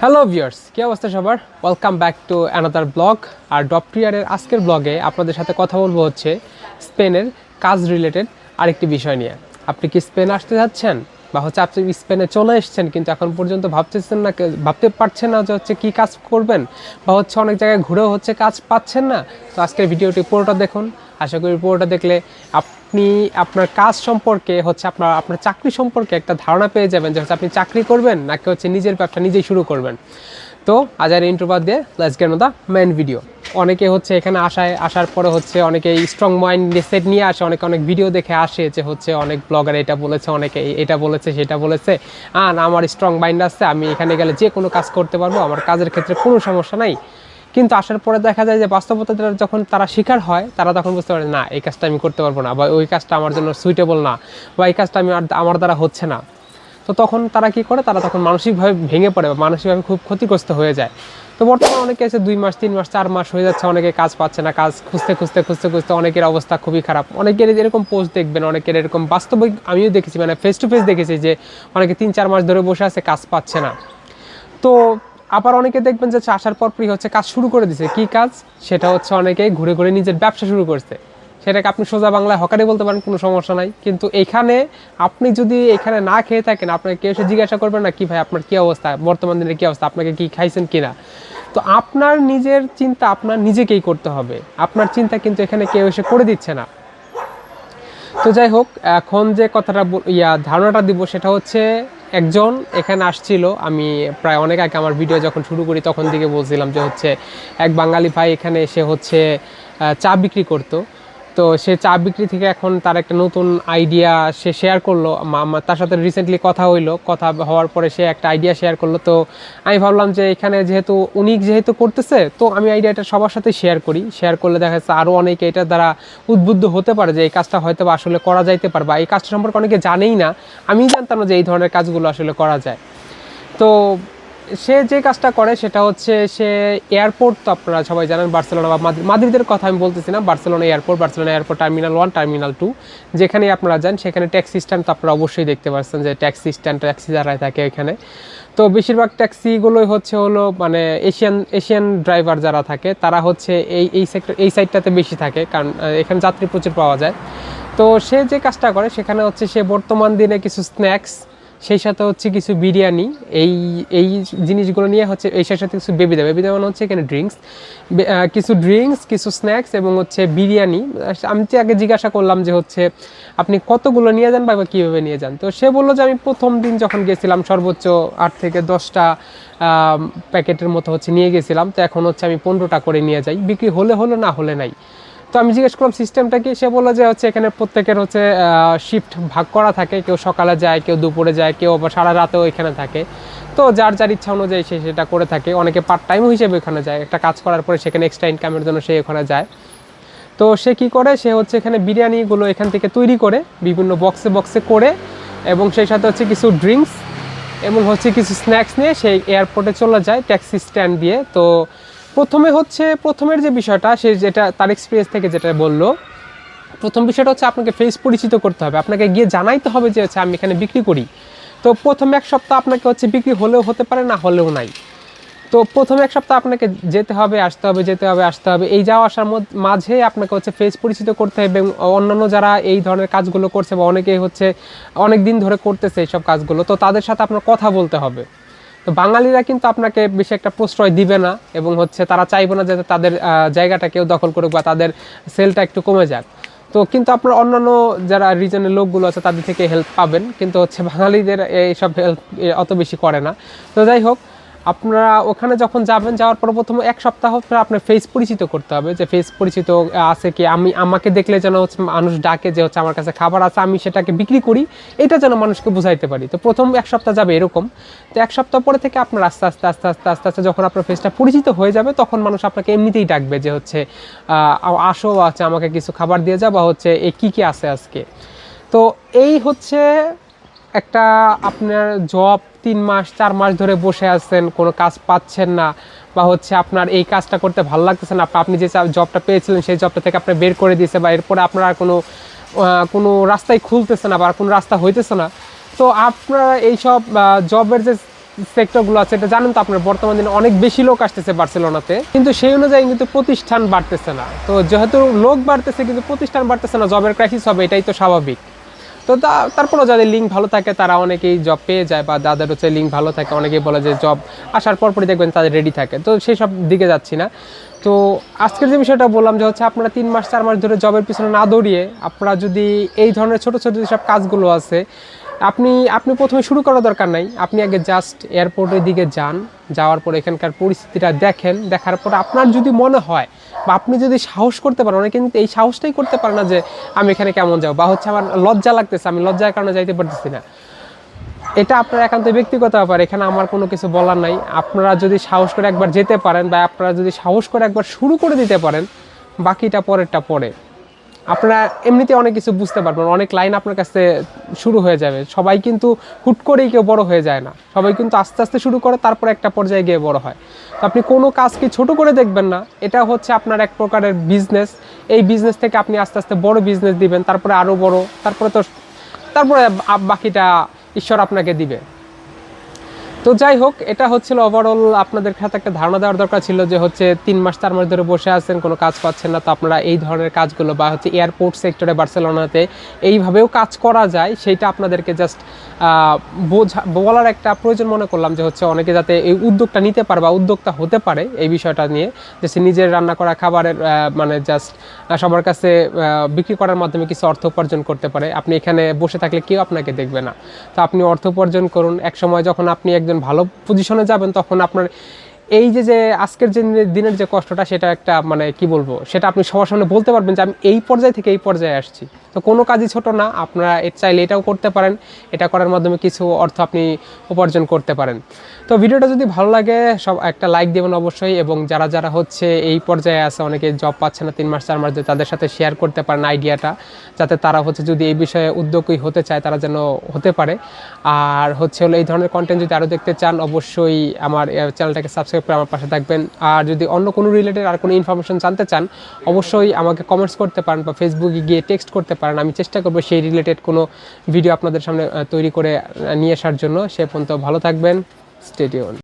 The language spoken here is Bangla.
হ্যালো ভিউয়ার্স কী অবস্থা সবার? Welcome back to another blog আর ডপটিয়ারের আজকের ব্লগে আপনাদের সাথে কথা বলব হচ্ছে স্পেনের কাজ রিলেটেড আরেকটি বিষয় নিয়ে। আপনি কি স্পেন আসতে যাচ্ছেন? বা হচ্ছে আপনি স্পেনে চলে এসছেন কিন্তু এখন পর্যন্ত ভাবতেছেন না ভাবতে পারছেন না যে হচ্ছে কী কাজ করবেন? বা হচ্ছে অনেক জায়গায় ঘুরেও হচ্ছে কাজ পাচ্ছেন না? তো আজকের ভিডিওটি পুরোটা দেখুন। আশা করি পুরোটা দেখলে আপনি আপনার কাজ সম্পর্কে হচ্ছে আপনার আপনার চাকরি সম্পর্কে একটা ধারণা পেয়ে যাবেন যে হচ্ছে আপনি চাকরি করবেন নাকি হচ্ছে নিজের ব্যবসা নিজেই শুরু করবেন। তো আজ আর ইন্ট্রোবাদ দিয়ে let's get the main video অনেকে হচ্ছে এখানে আসায়, আসার পরে হচ্ছে অনেকে স্ট্রং মাইন্ড সেট নিয়ে আসে, অনেকে অনেক ভিডিও দেখে আসে যে হচ্ছে অনেক ব্লগার এটা বলেছে, অনেকে এটা বলেছে, সেটা বলেছে। আন, আমার স্ট্রং মাইন্ড আছে, আমি এখানে গেলে যে কোনো কাজ করতে পারব, আমার কাজের ক্ষেত্রে কোনো সমস্যা নাই। কিন্তু আসার পরে দেখা যায় যে বাস্তবতা যখন তারা শিকার হয়, তারা তখন বুঝতে পারে, না, এই কাজটা আমি করতে পারব না বা ওই কাজটা আমার জন্য সুইটেবল না বা এই কাজটা আমি আমার দ্বারা হচ্ছে না। তো তখন তারা কি করে? তারা তখন মানসিকভাবে ভেঙে পড়ে বা মানসিকভাবে খুব ক্ষতিগ্রস্ত হয়ে যায়। তো বর্তমানে অনেকে আছে দুই মাস, তিন মাস, চার মাস হয়ে যাচ্ছে, অনেকে কাজ পাচ্ছে না, কাজ খুঁজতে খুঁজতে খুঁজতে খুঁজতে অনেকের অবস্থা খুবই খারাপ। অনেকের এরকম পোস্ট দেখবেন, অনেকের এরকম বাস্তবিক আমিও দেখেছি মানে ফেস টু ফেস দেখেছি যে অনেকে তিন, চার মাস ধরে বসে আছে, কাজ পাচ্ছে না। তো আবার অনেকে দেখবেন যে আসার পরপরই হচ্ছে, কাজ শুরু করে দিছে। কি কাজ? সেটা হচ্ছে অনেকে ঘুরে ঘুরে নিজের ব্যবসা শুরু করছে। সেটাকে আপনি সোজা বাংলায় হকারি বলতে পারেন, কোনো সমস্যা নাই। কিন্তু এখানে আপনি যদি এখানে না খেয়ে থাকেন, আপনাকে কেউ এসে জিজ্ঞাসা করবেন না, কি ভাই, আপনার কি অবস্থা? বর্তমান দিনের কি অবস্থা? আপনাকে কি খাইছেন কিনা তো আপনার নিজের চিন্তা আপনার নিজেকেই করতে হবে। আপনার চিন্তা কিন্তু এখানে কেউ এসে করে দিচ্ছে না। তো যাই হোক, এখন যে কথাটা ইয়া, ধারণাটা দিব সেটা হচ্ছে একজন এখানে আসছিল, আমি প্রায় অনেক আগে আমার ভিডিও যখন শুরু করি তখন থেকে বলছিলাম যে হচ্ছে, এক বাঙালি ভাই এখানে এসে হচ্ছে চা বিক্রি করতো। তো সে চা বিক্রি থেকে এখন তার একটা নতুন আইডিয়া সে শেয়ার করল। তার সাথে রিসেন্টলি কথা হইল। কথা হওয়ার পরে সে একটা আইডিয়া শেয়ার করল। তো আমি ভাবলাম যে এখানে যেহেতু উনি যেহেতু করতেছে, তো আমি আইডিয়াটা সবার সাথে শেয়ার করি। শেয়ার করলে দেখা যাচ্ছে আরও অনেকে এটা দ্বারা উদ্বুদ্ধ হতে পারে যে এই কাজটা হয়তো বা আসলে করা যাইতে পারে বা এই কাজটা সম্পর্কে অনেকে জানেই না। আমি জানতাম না যে এই ধরনের কাজগুলো আসলে করা যায়। তো সে যে কাজটা করে সেটা হচ্ছে সে এয়ারপোর্ট তো আপনারা সবাই জানেন বার্সেলোনা বা মাদ্রিদের কথা আমি বলতেছি না, Barcelona airport Barcelona airport, terminal one, terminal two. যেখানে আপনারা যান, সেখানে ট্যাক্সি স্ট্যান্ড তো আপনারা অবশ্যই দেখতে পাচ্ছেন যে ট্যাক্সি স্ট্যান্ড, ট্যাক্সি দাঁড়ায় থাকে এখানে। তো বেশিরভাগ ট্যাক্সিগুলোই হচ্ছে হলো মানে এশিয়ান এশিয়ান ড্রাইভার যারা থাকে, তারা হচ্ছে এই এই সেক্টর এই সাইডটাতে বেশি থাকে, কারণ এখানে যাত্রী প্রচুর পাওয়া যায়। তো সে যে কাজটা করে, সেখানে হচ্ছে সে বর্তমান দিনে কিছু স্ন্যাক্স সেই সাথে হচ্ছে কিছু বিরিয়ানি, এই এই জিনিসগুলো নিয়ে হচ্ছে, এই সাথে কিছু বেবি দেয় বেবি দেওয়ানো হচ্ছে এখানে ড্রিঙ্কস কিছু ড্রিঙ্কস কিছু স্ন্যাক্স এবং হচ্ছে বিরিয়ানি। আমি তো আগে জিজ্ঞাসা করলাম যে হচ্ছে আপনি কতগুলো নিয়ে যান বা কীভাবে নিয়ে যান? তো সে বলল যে আমি প্রথম দিন যখন গেছিলাম সর্বোচ্চ আট থেকে দশটা প্যাকেটের মতো হচ্ছে নিয়ে গেছিলাম। তো এখন হচ্ছে আমি পনেরোটা করে নিয়ে যাই। বিক্রি হলে হলো, না হলে নাই। তো আমি জিজ্ঞেস করলাম সিস্টেমটা কি? সে বলল যে হচ্ছে এখানে প্রত্যেকের হচ্ছে শিফট ভাগ করা থাকে। কেউ সকালে যায়, কেউ দুপুরে যায়, কেউ আবার সারা রাতেও এখানে থাকে। তো যার যার ইচ্ছা অনুযায়ী সে সেটা করে থাকে। অনেকে পার্ট টাইম হিসেবে এখানে যায়। একটা কাজ করার পরে সেখানে এক্সট্রা ইনকামের জন্য সে ওখানে যায়। তো সে কি করে? সে হচ্ছে এখানে বিরিয়ানিগুলো এখান থেকে তৈরি করে, বিভিন্ন বক্সে বক্সে করে এবং সেই সাথে হচ্ছে কিছু ড্রিঙ্কস এবং হচ্ছে কিছু স্ন্যাক্স নিয়ে সেই এয়ারপোর্টে চলে যায় ট্যাক্সি স্ট্যান্ড দিয়ে। তো প্রথমে হচ্ছে, প্রথমের যে বিষয়টা, সে যেটা তার এক্সপিরিয়েন্স থেকে যেটা বলল, প্রথম বিষয়টা হচ্ছে আপনাকে ফেস পরিচিত করতে হবে। আপনাকে গিয়ে জানাইতে হবে যে হচ্ছে, আমি এখানে বিক্রি করি। তো প্রথম এক সপ্তাহ আপনাকে হচ্ছে বিক্রি হলেও হতে পারে, না হলেও নাই। তো প্রথম এক সপ্তাহ আপনাকে যেতে হবে, আসতে হবে, যেতে হবে, আসতে হবে। এই যাওয়া আসার মাঝে আপনাকে হচ্ছে ফেস পরিচিত করতে হবে এবং অন্যান্য যারা এই ধরনের কাজগুলো করছে বা অনেকেই হচ্ছে অনেক দিন ধরে করতেছে এইসব কাজগুলো, তো তাদের সাথে আপনার কথা বলতে হবে। তো বাঙালিরা কিন্তু আপনাকে বেশি একটা প্রশ্রয় দিবে না এবং হচ্ছে তারা চাইবে না যাতে তাদের জায়গাটা কেউ দখল করুক বা তাদের সেলটা একটু কমে যাক। তো কিন্তু আপনার অন্যান্য যারা রিজনের লোকগুলো আছে তাদের থেকে হেল্প পাবেন। কিন্তু হচ্ছে বাঙালিদের এইসব হেল্প অত বেশি করে না। তো যাই হোক আপনারা ওখানে যখন যাবেন, যাওয়ার পর প্রথম এক সপ্তাহ আপনার ফেস পরিচিত করতে হবে যে ফেস পরিচিত আছে কি? আমি, আমাকে দেখলে যেন হচ্ছে মানুষ ডাকে যে হচ্ছে আমার কাছে খাবার আছে, আমি সেটাকে বিক্রি করি, এটা যেন মানুষকে বুঝাইতে পারি। তো প্রথম এক সপ্তাহ যাবে এরকম। তো এক সপ্তাহ পরে থেকে আপনার আস্তে আস্তে আস্তে আস্তে আস্তে আস্তে যখন আপনার ফেসটা পরিচিত হয়ে যাবে, তখন মানুষ আপনাকে এমনিতেই ডাকবে যে হচ্ছে আসো আছে আমাকে কিছু খাবার দিয়ে যাও বা হচ্ছে এ কী কী আছে আজকে? তো এই হচ্ছে একটা আপনার জব তিন মাস, চার মাস ধরে বসে আছেন, কোনো কাজ পাচ্ছেন না বা হচ্ছে আপনার এই কাজটা করতে ভালো লাগতেছে না, আপনি যে জবটা পেয়েছিলেন সেই জবটা থেকে আপনি বের করে দিয়েছে বা এরপরে আপনার আর কোনো কোনো রাস্তাই খুলতেছে না বা কোনো রাস্তা হইতেছে না। তো আপনারা এইসব জবের যে সেক্টরগুলো আছে, এটা জানেন তো আপনার বর্তমান দিনে অনেক বেশি লোক আসতেছে বার্সেলোনাতে, কিন্তু সেই অনুযায়ী কিন্তু প্রতিষ্ঠান বাড়তেছে না। তো যেহেতু লোক বাড়তেছে, কিন্তু প্রতিষ্ঠান বাড়তেছে না জবের ক্রাইসিস হবে, এটাই তো স্বাভাবিক। তো তারপরেও যাদের লিঙ্ক ভালো থাকে, তারা অনেকেই জব পেয়ে যায়, বা যাদের হচ্ছে লিঙ্ক ভালো থাকে, অনেকেই বলে যে জব আসার পরপরই দেখবেন তাদের রেডি থাকে। তো সেই সব দিকে যাচ্ছি না। তো আজকের যে বিষয়টা বললাম যে হচ্ছে আপনারা তিন মাস, চার মাস ধরে জবের পিছনে না দৌড়িয়ে, আপনারা যদি এই ধরনের ছোটো ছোটো যেসব কাজগুলো আছে, আপনি আপনি প্রথমে শুরু করার দরকার নাই। আপনি আগে জাস্ট এয়ারপোর্টের দিকে যান। যাওয়ার পর এখানকার পরিস্থিতিটা দেখেন, দেখার পর আপনার যদি মনে হয় বা আপনি যদি সাহস করতে পারেন, অনেকে কিন্তু এই সাহসটাই করতে পারে না যে আমি এখানে কেমন যাব বা হচ্ছে আমার লজ্জা লাগতেছে, আমি লজ্জার কারণে যাইতে পারতেছি না। এটা আপনার একান্ত ব্যক্তিগত ব্যাপার, এখানে আমার কোনো কিছু বলার নাই। আপনারা যদি সাহস করে একবার যেতে পারেন বা আপনারা যদি সাহস করে একবার শুরু করে দিতে পারেন, বাকিটা পরেরটা পরে। আপনারা এমনিতে অনেক কিছু বুঝতে পারবেন, অনেক লাইন আপনার কাছে শুরু হয়ে যাবে। সবাই কিন্তু হুট করেই কেউ বড় হয়ে যায় না। সবাই কিন্তু আস্তে আস্তে শুরু করে, তারপর একটা পর্যায়ে গিয়ে বড় হয়। তো আপনি কোনো কাজকে ছোট করে দেখবেন না, এটা হচ্ছে আপনার এক প্রকারের বিজনেস এই বিজনেস থেকে আপনি আস্তে আস্তে বড় বিজনেস দিবেন, তারপরে আরও বড়, তারপরে তো, তারপরে বাকিটা ঈশ্বর আপনাকে দিবে। তো যাই হোক, এটা হচ্ছিল ওভারঅল আপনাদের কাছে একটা ধারণা দেওয়ার দরকার ছিল যে হচ্ছে তিন মাস চার মাস ধরে বসে আছেন, কোনো কাজ পাচ্ছেন না, তো আপনারা এই ধরনের কাজগুলো বা হচ্ছে এয়ারপোর্ট সেক্টরে বার্সেলোনাতে এইভাবেও কাজ করা যায়, সেইটা আপনাদেরকে জাস্ট বোঝা, বলার একটা প্রয়োজন মনে করলাম যে হচ্ছে অনেকে যাতে এই উদ্যোগটা নিতে পারে বা উদ্যোক্তা হতে পারে এই বিষয়টা নিয়ে, যে সে নিজের রান্না করা খাবারের মানে জাস্ট সবার কাছে বিক্রি করার মাধ্যমে কিছু অর্থ উপার্জন করতে পারে। আপনি এখানে বসে থাকলে কেউ আপনাকে দেখবে না। তো আপনি অর্থ উপার্জন করুন। এক সময় যখন আপনি একজন ভালো পজিশনে যাবেন, তখন আপনার এই যে যে আজকের যে দিনের যে কষ্টটা, সেটা একটা মানে কি বলব, সেটা আপনি সবার সামনে বলতে পারবেন যে, আমি এই পর্যায় থেকে এই পর্যায়ে আসছি। তো কোনো কাজই ছোট না, আপনারা এর চাইলে এটাও করতে পারেন। এটা করার মাধ্যমে কিছু অর্থ আপনি উপার্জন করতে পারেন। তো ভিডিওটা যদি ভালো লাগে, সব একটা লাইক দেবেন অবশ্যই এবং যারা যারা হচ্ছে এই পর্যায়ে আছে, অনেকে জব পাচ্ছে না তিন মাস, চার মাস, তাদের সাথে শেয়ার করতে পারেন আইডিয়াটা যাতে তারা হচ্ছে যদি এই বিষয়ে উদ্যোগী হতে চায়, তারা যেন হতে পারে। আর হচ্ছে হলো এই ধরনের কন্টেন্ট যদি আরও দেখতে চান, অবশ্যই আমার চ্যানেলটাকে সাবস্ক্রাইব করে আমার পাশে থাকবেন। আর যদি অন্য কোনো রিলেটেড আর কোনো ইনফরমেশন জানতে চান, অবশ্যই আমাকে কমেন্টস করতে পারেন বা ফেসবুকে গিয়ে টেক্সট করতে পারেন। আমি চেষ্টা করব সেই রিলেটেড কোনো ভিডিও আপনাদের সামনে তৈরি করে নিয়ে আসার জন্য। সে পর্যন্ত ভালো থাকবেন। স্টেডিয়ন